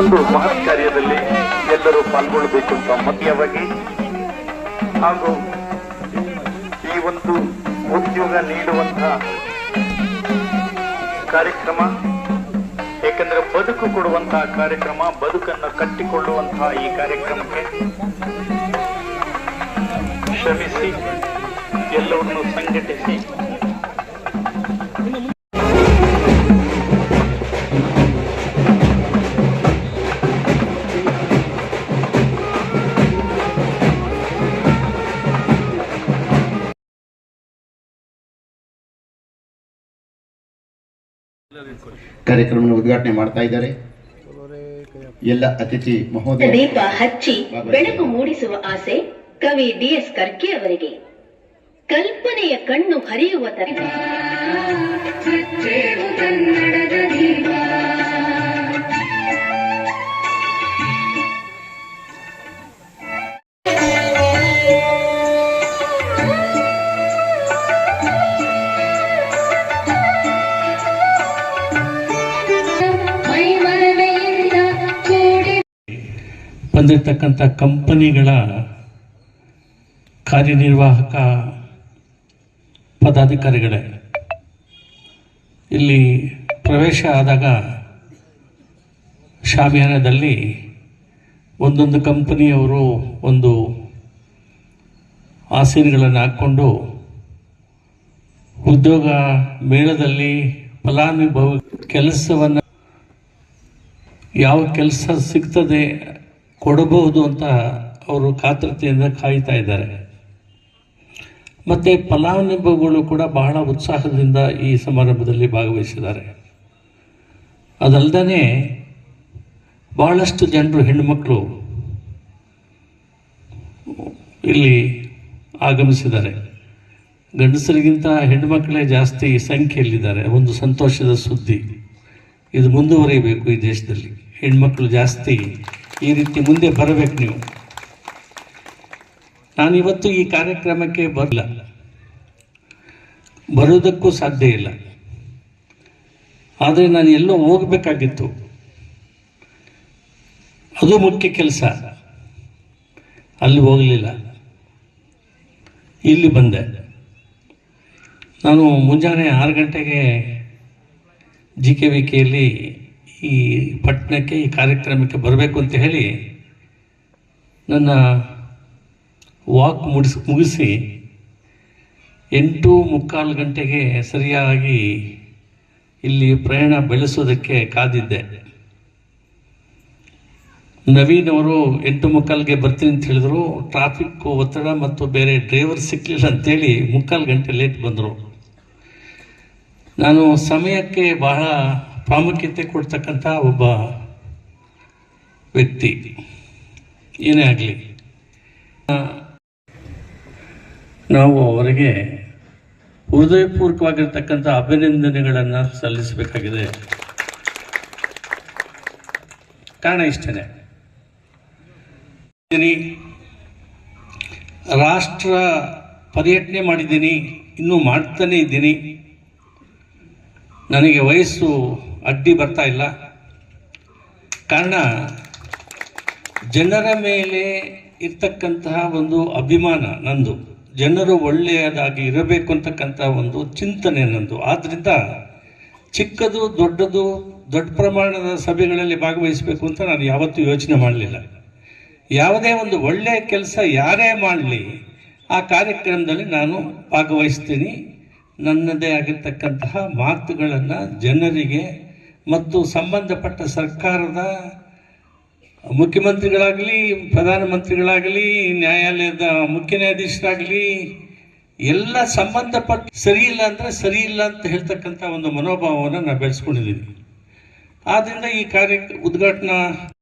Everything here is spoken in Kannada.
ಒಂದು ಮಹತ್ ಕಾರ್ಯದಲ್ಲಿ ಎಲ್ಲರೂ ಪಾಲ್ಗೊಳ್ಳಬೇಕು ಅಂತ ಮಧ್ಯವಾಗಿ ಹಾಗೂ ಈ ಒಂದು ಉದ್ಯೋಗ ನೀಡುವಂತಹ ಕಾರ್ಯಕ್ರಮ, ಏಕೆಂದರೆ ಬದುಕು ಕೊಡುವಂತಹ ಕಾರ್ಯಕ್ರಮ, ಬದುಕನ್ನು ಕಟ್ಟಿಕೊಳ್ಳುವಂತಹ ಈ ಕಾರ್ಯಕ್ರಮಕ್ಕೆ ಶ್ರಮಿಸಿ ಎಲ್ಲವನ್ನು ಸಂಘಟಿಸಿ ಕಾರ್ಯಕ್ರಮವನ್ನು ಉದ್ಘಾಟನೆ ಮಾಡ್ತಾ ಇದ್ದಾರೆ. ಎಲ್ಲ ಅತಿಥಿ ಮಹೋದಯ ದೀಪ ಹಚ್ಚಿ ಬೆಳಕು ಮೂಡಿಸುವ ಆಸೆ ಕವಿ ಡಿಎಸ್ ಕರ್ಕಿ ಅವರಿಗೆ. ಕಲ್ಪನೆಯ ಕಣ್ಣು ಹರಿಯುವ ತರ ಬಂದಿರತಕ್ಕಂಥ ಕಂಪನಿಗಳ ಕಾರ್ಯನಿರ್ವಾಹಕ ಪದಾಧಿಕಾರಿಗಳೇ, ಇಲ್ಲಿ ಪ್ರವೇಶ ಆದಾಗ ಶಾಮಿಯಾನದಲ್ಲಿ ಒಂದೊಂದು ಕಂಪನಿಯವರು ಒಂದು ಆಸೀನುಗಳನ್ನು ಹಾಕ್ಕೊಂಡು ಉದ್ಯೋಗ ಮೇಳದಲ್ಲಿ ಫಲಾನುಭವಿ ಕೆಲಸವನ್ನು ಯಾವ ಕೆಲಸ ಸಿಗ್ತದೆ ಕೊಡಬಹುದು ಅಂತ ಅವರು ಕಾತರತೆಯಿಂದ ಕಾಯ್ತಾ ಇದ್ದಾರೆ. ಮತ್ತು ಫಲಾನುಭವಿಗಳು ಕೂಡ ಬಹಳ ಉತ್ಸಾಹದಿಂದ ಈ ಸಮಾರಂಭದಲ್ಲಿ ಭಾಗವಹಿಸಿದ್ದಾರೆ. ಅದಲ್ಲದೆ ಬಹಳಷ್ಟು ಜನರು ಹೆಣ್ಣುಮಕ್ಕಳು ಇಲ್ಲಿ ಆಗಮಿಸಿದ್ದಾರೆ. ಗಂಡಸರಿಗಿಂತ ಹೆಣ್ಣುಮಕ್ಕಳೇ ಜಾಸ್ತಿ ಸಂಖ್ಯೆಯಲ್ಲಿದ್ದಾರೆ. ಒಂದು ಸಂತೋಷದ ಸುದ್ದಿ. ಇದು ಮುಂದುವರಿಯಬೇಕು ಈ ದೇಶದಲ್ಲಿ. ಹೆಣ್ಮಕ್ಳು ಜಾಸ್ತಿ ಈ ರೀತಿ ಮುಂದೆ ಬರಬೇಕು ನೀವು. ನಾನು ಇವತ್ತು ಈ ಕಾರ್ಯಕ್ರಮಕ್ಕೆ ಬರಲ್ಲ. ಬರೋದಕ್ಕೂ ಸಾಧ್ಯ ಇಲ್ಲ. ಆದರೆ ನಾನು ಎಲ್ಲೋ ಹೋಗಬೇಕಾಗಿತ್ತು. ಅದು ಮುಖ್ಯ ಕೆಲಸ. ಅಲ್ಲಿ ಹೋಗಲಿಲ್ಲ. ಇಲ್ಲಿ ಬಂದೆ. ನಾನು ಮುಂಜಾನೆ ಆರು ಗಂಟೆಗೆ ಜಿ ಕೆ ವಿ ಕೆಯಲ್ಲಿ ಈ ಪಟ್ಟಣಕ್ಕೆ, ಈ ಕಾರ್ಯಕ್ರಮಕ್ಕೆ ಬರಬೇಕು ಅಂತ ಹೇಳಿ ನನ್ನ ವಾಕ್ ಮುಗಿಸ್, ಮುಗಿಸಿ ಎಂಟು ಮುಕ್ಕಾಲು ಗಂಟೆಗೆ ಸರಿಯಾಗಿ ಇಲ್ಲಿ ಪ್ರಯಾಣ ಬೆಳೆಸೋದಕ್ಕೆ ಕಾದಿದ್ದೆ. ನವೀನ್ ಅವರು ಎಂಟು ಮುಕ್ಕಾಲ್ಗೆ ಬರ್ತೀನಿ ಅಂತ ಹೇಳಿದ್ರು. ಟ್ರಾಫಿಕ್ ಒತ್ತಡ ಮತ್ತು ಬೇರೆ ಡ್ರೈವರ್ ಸಿಕ್ಕಲಿಲ್ಲ ಅಂತೇಳಿ ಮುಕ್ಕಾಲು ಗಂಟೆ ಲೇಟ್ ಬಂದರು. ನಾನು ಸಮಯಕ್ಕೆ ಬಹಳ ಪ್ರಾಮುಖ್ಯತೆ ಕೊಡ್ತಕ್ಕಂಥ ಒಬ್ಬ ವ್ಯಕ್ತಿ. ಏನೇ ಆಗಲಿ. ನಾವು ಅವರಿಗೆ ಹೃದಯಪೂರ್ವಕವಾಗಿರ್ತಕ್ಕಂಥ ಅಭಿನಂದನೆಗಳನ್ನು ಸಲ್ಲಿಸಬೇಕಾಗಿದೆ. ಕಾರಣ ಇಷ್ಟೇ ರಾಷ್ಟ್ರ ಪರ್ಯಟನೆ ಮಾಡಿದ್ದೀನಿ, ಇನ್ನೂ ಮಾಡ್ತಾನೇ ಇದ್ದೀನಿ. ನನಗೆ ವಯಸ್ಸು ಅಡ್ಡಿ ಬರ್ತಾ ಇಲ್ಲ. ಕಾರಣ, ಜನರ ಮೇಲೆ ಇರ್ತಕ್ಕಂತಹ ಒಂದು ಅಭಿಮಾನ ನಂದು. ಜನರು ಒಳ್ಳೆಯದಾಗಿ ಇರಬೇಕು ಅಂತಕ್ಕಂಥ ಒಂದು ಚಿಂತನೆ ನಂದು. ಆದ್ದರಿಂದ ಚಿಕ್ಕದು, ದೊಡ್ಡದು, ದೊಡ್ಡ ಪ್ರಮಾಣದ ಸಭೆಗಳಲ್ಲಿ ಭಾಗವಹಿಸಬೇಕು ಅಂತ ನಾನು ಯಾವತ್ತೂ ಯೋಚನೆ ಮಾಡಲಿಲ್ಲ. ಯಾವುದೇ ಒಂದು ಒಳ್ಳೆಯ ಕೆಲಸ ಯಾರೇ ಮಾಡಲಿ, ಆ ಕಾರ್ಯಕ್ರಮದಲ್ಲಿ ನಾನು ಭಾಗವಹಿಸ್ತೀನಿ. ನನ್ನದೇ ಆಗಿರ್ತಕ್ಕಂತಹ ಮಾತುಗಳನ್ನು ಜನರಿಗೆ ಮತ್ತು ಸಂಬಂಧಪಟ್ಟ ಸರ್ಕಾರದ ಮುಖ್ಯಮಂತ್ರಿಗಳಾಗಲಿ, ಪ್ರಧಾನಮಂತ್ರಿಗಳಾಗಲಿ, ನ್ಯಾಯಾಲಯದ ಮುಖ್ಯ ನ್ಯಾಯಾಧೀಶರಾಗಲಿ, ಎಲ್ಲ ಸಂಬಂಧಪಟ್ಟ ಸರಿ ಇಲ್ಲ ಅಂದರೆ ಸರಿ ಇಲ್ಲ ಅಂತ ಹೇಳ್ತಕ್ಕಂಥ ಒಂದು ಮನೋಭಾವವನ್ನು ನಾವು ಬೆಳೆಸ್ಕೊಂಡಿದ್ದೀವಿ. ಆದ್ದರಿಂದ ಈ ಕಾರ್ಯ ಉದ್ಘಾಟನಾ